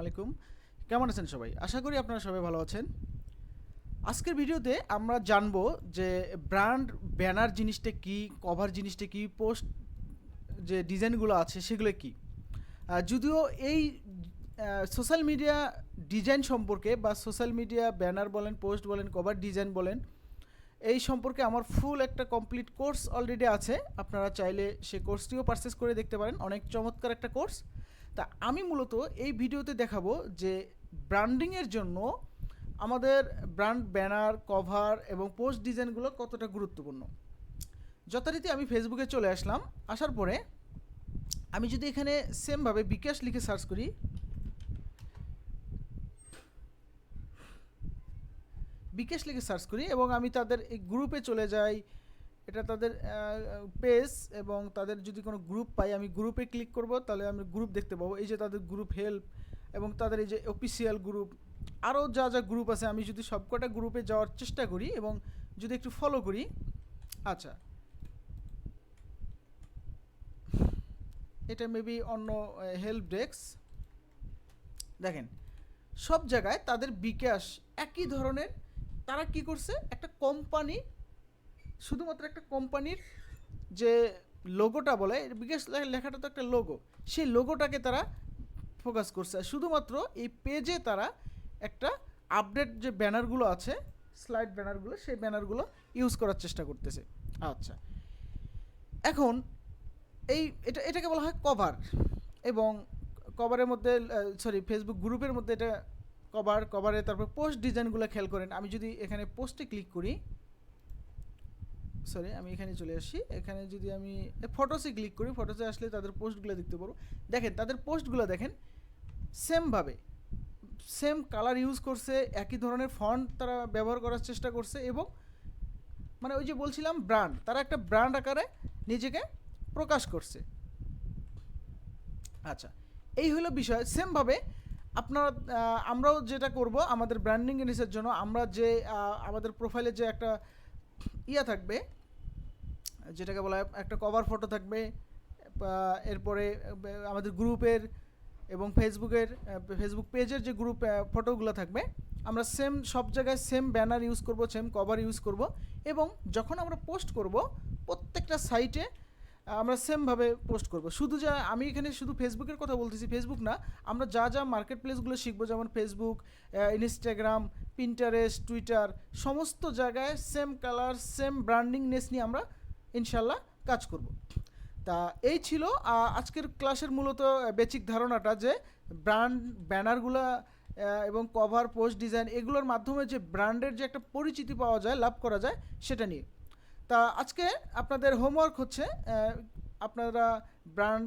আলাইকুম। কেমন আছেন সবাই? আশা করি আপনারা সবাই ভালো আছেন। আজকের ভিডিওতে আমরা জানব যে ব্র্যান্ড ব্যানার জিনিসটা কি কভার জিনিসটা কি পোস্ট যে ডিজাইনগুলো আছে সেগুলো কি। যদিও এই সোশ্যাল মিডিয়া ডিজাইন সম্পর্কে বা সোশ্যাল মিডিয়া ব্যানার বলেন পোস্ট বলেন কভার ডিজাইন বলেন, এই সম্পর্কে আমার ফুল একটা কমপ্লিট কোর্স অলরেডি আছে। আপনারা চাইলে সে কোর্সটিও পারচেস করে দেখতে পারেন। অনেক চমৎকার একটা কোর্স তা আমি মূলত এই ভিডিওতে দেখাবো যে ব্র্যান্ডিংয়ের জন্য আমাদের ব্র্যান্ড ব্যানার, কভার এবং পোস্ট ডিজাইনগুলো কতটা গুরুত্বপূর্ণ। যথারীতি আমি ফেসবুকে চলে আসলাম, আসার পরে আমি যদি এখানে সেমভাবে বিকাশ লিখে সার্চ করি, বিকাশ লিখে সার্চ করি এবং আমি তাদের এই গ্রুপে চলে যাই এটা তাদের পেজ এবং তাদের যদি কোনো গ্রুপ পাই, আমি গ্রুপে ক্লিক করব, তাহলে আমি গ্রুপ দেখতে পাবো। এই যে তাদের গ্রুপ হেল্প এবং তাদের এই যে অফিসিয়াল গ্রুপ আরও যা যা গ্রুপ আছে, আমি যদি সবকটা গ্রুপে যাওয়ার চেষ্টা করি এবং যদি একটু ফলো করি আচ্ছা। এটা মেবি অন্য হেল্প ডেস্ক দেখেন, সব জায়গায় তাদের বিকাশ একই ধরনের। তারা কি করছে? একটা কোম্পানি শুধুমাত্র একটা কোম্পানির যে লোগোটা বলে বিকাশ লেখাটা তো একটা লোগো সেই লোগোটাকে তারা ফোকাস করছে। শুধুমাত্র এই পেজে তারা একটা আপডেট যে ব্যানারগুলো আছে স্লাইড ব্যানারগুলো সেই ব্যানারগুলো ইউজ করার চেষ্টা করতেছে। আচ্ছা। এখন এই, এটা, এটাকে বলা হয় কভার এবং কভারের মধ্যে সরি ফেসবুক গ্রুপের মধ্যে এটা কভার কভারে তারপর পোস্ট ডিজাইনগুলো খেয়াল করেন। আমি যদি এখানে পোস্টে ক্লিক করি সরি আমি এখানে চলে আসি। এখানে যদি আমি ফটোসে ক্লিক করি ফটোসে আসলে তাদের পোস্টগুলো দেখতে পারব। দেখেন, তাদের পোস্টগুলো দেখেন সেমভাবে সেম কালার ইউজ করছে, একই ধরনের ফন্ট তারা ব্যবহার করার চেষ্টা করছে এবং মানে ওই যে বলছিলাম ব্র্যান্ড তারা একটা ব্র্যান্ড আকারে নিজেকে প্রকাশ করছে। আচ্ছা এই হলো বিষয়। সেমভাবে আপনারা আমরাও যেটা করব, আমাদের ব্র্যান্ডিং জিনিসের জন্য আমরা যে আমাদের প্রোফাইলে যে একটা ইয়া থাকবে যেটাকে বলা হয়, একটা কভার ফটো থাকবে এরপরে আমাদের গ্রুপের এবং ফেসবুকের ফেসবুক পেজের যে গ্রুপ ফটোগুলো থাকবে, আমরা সেম সব জায়গায় সেম ব্যানার ইউজ করব সেম কভার ইউজ করব এবং যখন আমরা পোস্ট করব, প্রত্যেকটা সাইটে আমরা সেমভাবে পোস্ট করব। শুধু যা, আমি এখানে শুধু ফেসবুকের কথা বলতেছি, ফেসবুক না, আমরা যা যা মার্কেট প্লেসগুলো শিখব, যেমন ফেসবুক ইনস্টাগ্রাম পিন্টারেস্ট টুইটার সমস্ত জায়গায় সেম কালার সেম ব্র্যান্ডিংনেস নিয়ে আমরা ইনশাল্লাহ কাজ করব। তা এই ছিল আজকের ক্লাসের মূলত বেচিক ধারণাটা যে ব্র্যান্ড, ব্যানারগুলো এবং কভার, পোস্ট ডিজাইন এগুলোর মাধ্যমে যে ব্র্যান্ডের যে একটা পরিচিতি পাওয়া যায়, লাভ করা যায়, সেটা নিয়ে। তা আজকে আপনাদের হোমওয়ার্ক হচ্ছে আপনারা ব্র্যান্ড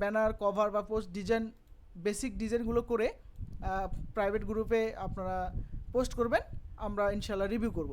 ব্যানার, কভার বা পোস্ট ডিজাইন, বেসিক ডিজাইনগুলো করে প্রাইভেট গ্রুপে আপনারা পোস্ট করবেন, আমরা ইনশাল্লাহ রিভিউ করব।